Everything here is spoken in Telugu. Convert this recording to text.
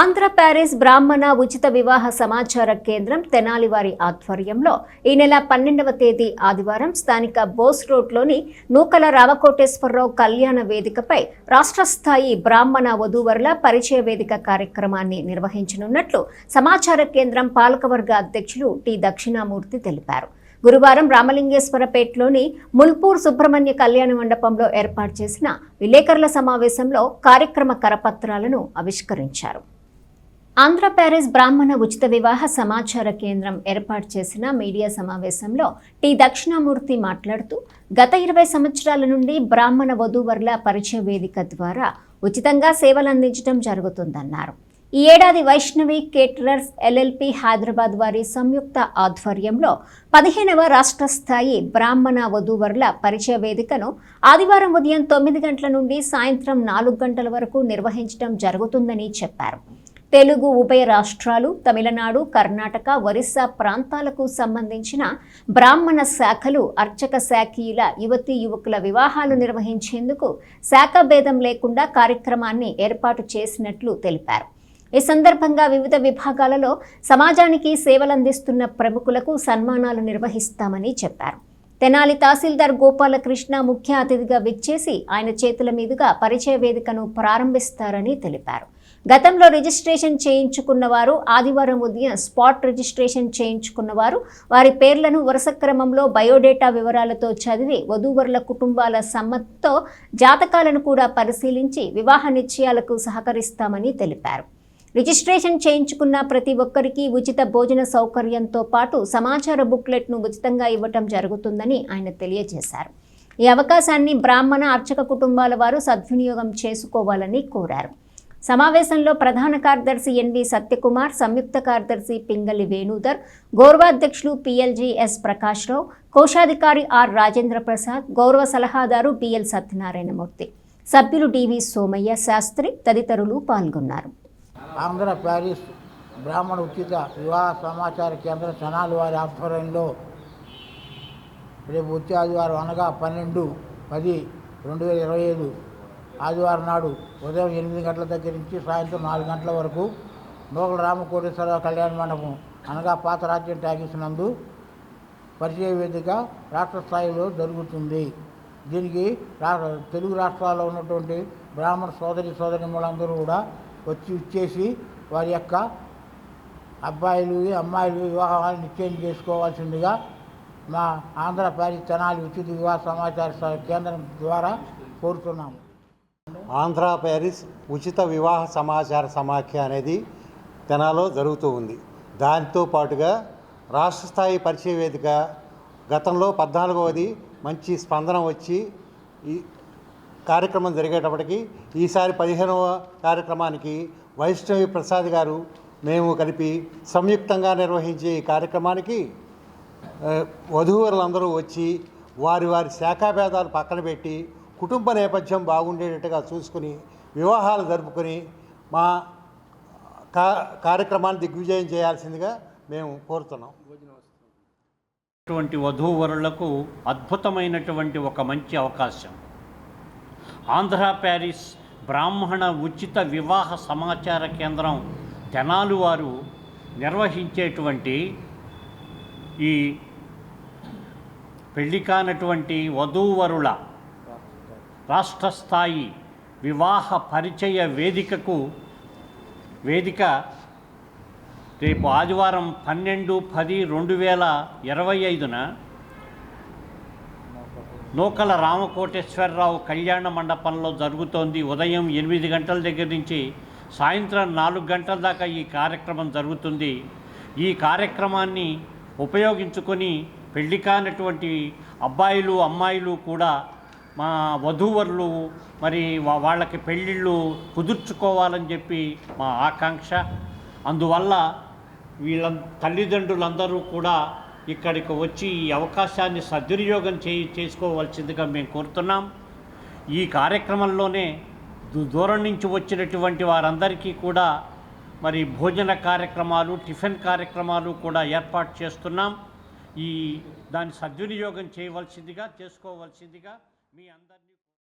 ఆంధ్ర ప్యారిస్ బ్రాహ్మణ ఉచిత వివాహ సమాచార కేంద్రం తెనాలి వారి ఆధ్వర్యంలో ఈ నెల పన్నెండవ తేదీ ఆదివారం స్థానిక బోస్ రోడ్లోని నూకల రామకోటేశ్వరరావు కళ్యాణ వేదికపై రాష్ట్ర స్థాయి బ్రాహ్మణ వధూవరుల పరిచయ వేదిక కార్యక్రమాన్ని నిర్వహించనున్నట్లు సమాచార కేంద్రం పాలకవర్గ అధ్యక్షులు టి దక్షిణామూర్తి తెలిపారు. గురువారం రామలింగేశ్వరపేటలోని ముల్పూర్ సుబ్రహ్మణ్య కళ్యాణ మండపంలో ఏర్పాటు చేసిన విలేకరుల సమావేశంలో కార్యక్రమ కరపత్రాలను ఆవిష్కరించారు. ఆంధ్ర ప్యారిస్ బ్రాహ్మణ ఉచిత వివాహ సమాచార కేంద్రం ఏర్పాటు చేసిన మీడియా సమావేశంలో టి దక్షిణామూర్తి మాట్లాడుతూ గత ఇరవై సంవత్సరాల నుండి బ్రాహ్మణ వధూవరుల పరిచయ వేదిక ద్వారా ఉచితంగా సేవలు అందించడం జరుగుతుందన్నారు. ఈ ఏడాది వైష్ణవి కేటరర్స్ ఎల్ఎల్పి హైదరాబాద్ వారి సంయుక్త ఆధ్వర్యంలో పదిహేనవ రాష్ట్ర స్థాయి బ్రాహ్మణ వధూవరుల పరిచయ వేదికను ఆదివారం ఉదయం తొమ్మిది గంటల నుండి సాయంత్రం నాలుగు గంటల వరకు నిర్వహించడం జరుగుతుందని చెప్పారు. తెలుగు ఉభయ రాష్ట్రాలు తమిళనాడు కర్ణాటక ఒరిస్సా ప్రాంతాలకు సంబంధించిన బ్రాహ్మణ శాఖలు అర్చక శాఖీయుల యువతి యువకుల వివాహాలు నిర్వహించేందుకు శాఖ భేదం లేకుండా కార్యక్రమాన్ని ఏర్పాటు చేసినట్లు తెలిపారు. ఈ సందర్భంగా వివిధ విభాగాలలో సమాజానికి సేవలందిస్తున్న ప్రముఖులకు సన్మానాలు నిర్వహిస్తామని చెప్పారు. తెనాలి తహసీల్దార్ గోపాలకృష్ణ ముఖ్య అతిథిగా విచ్చేసి ఆయన చేతుల మీదుగా పరిచయ వేదికను ప్రారంభిస్తారని తెలిపారు. గతంలో రిజిస్ట్రేషన్ చేయించుకున్న వారు ఆదివారం ఉదయం స్పాట్ రిజిస్ట్రేషన్ చేయించుకున్న వారు వారి పేర్లను వరుస క్రమంలో బయోడేటా వివరాలతో చదివి వధూవరుల కుటుంబాల సమ్మతితో జాతకాలను కూడా పరిశీలించి వివాహ నిశ్చయాలకు సహకరిస్తామని తెలిపారు. రిజిస్ట్రేషన్ చేయించుకున్న ప్రతి ఒక్కరికి ఉచిత భోజన సౌకర్యంతో పాటు సమాచార బుక్లెట్ను ఉచితంగా ఇవ్వటం జరుగుతుందని ఆయన తెలియజేశారు. ఈ అవకాశాన్ని బ్రాహ్మణ అర్చక కుటుంబాల వారు సద్వినియోగం చేసుకోవాలని కోరారు. సమావేశంలో ప్రధాన కార్యదర్శి ఎన్వి సత్యకుమార్ సంయుక్త కార్యదర్శి పింగళి వేణుధర్ గౌరవాధ్యక్షులు పిఎల్జీ ఎస్ ప్రకాశ్రావు కోశాధికారి ఆర్ రాజేంద్ర ప్రసాద్ గౌరవ సలహాదారు బిఎల్ సత్యనారాయణమూర్తి. సభ్యులు డివి సోమయ్య శాస్త్రి తదితరులు పాల్గొన్నారు. ఆంధ్ర ప్యారిస్ బ్రాహ్మణ ఉచిత వివాహ సమాచార కేంద్రం సనాలు వారి ఆధ్వర్యంలో రేపు వచ్చే ఆదివారం అనగా పన్నెండు పది రెండు వేల ఇరవై ఐదు ఆదివారం నాడు ఉదయం ఎనిమిది గంటల దగ్గర నుంచి సాయంత్రం నాలుగు గంటల వరకు నూకల రామకోటేశ్వర కళ్యాణ మండపం అనగా పాత రాజ్యం ట్యాగిస్ నందు పరిచయ వేదిక రాష్ట్ర స్థాయిలో జరుగుతుంది. దీనికి రా తెలుగు రాష్ట్రాల్లో ఉన్నటువంటి బ్రాహ్మణ సోదరి సోదరిములందరూ కూడా వచ్చి ఇచ్చేసి వారి యొక్క అబ్బాయిలు అమ్మాయిలు వివాహాలు నిశ్చయం చేసుకోవాల్సిందిగా మా ఆంధ్ర ప్యారిస్ తెనాలి ఉచిత వివాహ సమాచార కేంద్రం ద్వారా కోరుతున్నాము. ఆంధ్ర ప్యారిస్ ఉచిత వివాహ సమాచార సమాఖ్య అనేది తెనాలో జరుగుతూ ఉంది. దాంతో పాటుగా రాష్ట్ర స్థాయి పరిచయ వేదిక గతంలో పద్నాలుగవది మంచి స్పందన వచ్చి ఈ కార్యక్రమం జరిగేటప్పటికి ఈసారి పదిహేనవ కార్యక్రమానికి వైష్ణవి ప్రసాద్ గారు మేము కలిపి సంయుక్తంగా నిర్వహించే ఈ కార్యక్రమానికి వధూవరులందరూ వచ్చి వారి వారి శాఖాభేదాలు పక్కన పెట్టి కుటుంబ నేపథ్యం బాగుండేటట్టుగా చూసుకుని వివాహాలు జరుపుకొని మా కా కార్యక్రమాన్ని దిగ్విజయం చేయాల్సిందిగా మేము కోరుతున్నాం. అటువంటి వధూవరులకు అద్భుతమైనటువంటి ఒక మంచి అవకాశం. ఆంధ్ర ప్యారిస్ బ్రాహ్మణ ఉచిత వివాహ సమాచార కేంద్రం తెనాలు వారు నిర్వహించేటువంటి ఈ పెళ్ళి కానటువంటి వధూవరుల రాష్ట్ర స్థాయి వివాహ పరిచయ వేదికకు వేదిక రేపు ఆదివారం పన్నెండు పది రెండు వేల ఇరవై ఐదున నూకల రామకోటేశ్వరరావు కళ్యాణ మండపంలో జరుగుతోంది. ఉదయం ఎనిమిది గంటల దగ్గర నుంచి సాయంత్రం నాలుగు గంటల దాకా ఈ కార్యక్రమం జరుగుతుంది. ఈ కార్యక్రమాన్ని ఉపయోగించుకొని పెళ్ళి కానటువంటి అబ్బాయిలు అమ్మాయిలు కూడా మా వధూవరులు మరి వాళ్ళకి పెళ్ళిళ్ళు కుదుర్చుకోవాలని చెప్పి మా ఆకాంక్ష. అందువల్ల వీళ్ళ తల్లిదండ్రులందరూ కూడా ఇక్కడికి వచ్చి ఈ అవకాశాన్ని సద్వినియోగం చేయి చేసుకోవాల్సిందిగా మేము కోరుతున్నాం. ఈ కార్యక్రమంలోనే దూరం నుంచి వచ్చినటువంటి వారందరికీ కూడా మరి భోజన కార్యక్రమాలు టిఫిన్ కార్యక్రమాలు కూడా ఏర్పాటు చేస్తున్నాం. ఈ దాన్ని సద్వినియోగం చేయవలసిందిగా చేసుకోవాల్సిందిగా మీ అందరినీ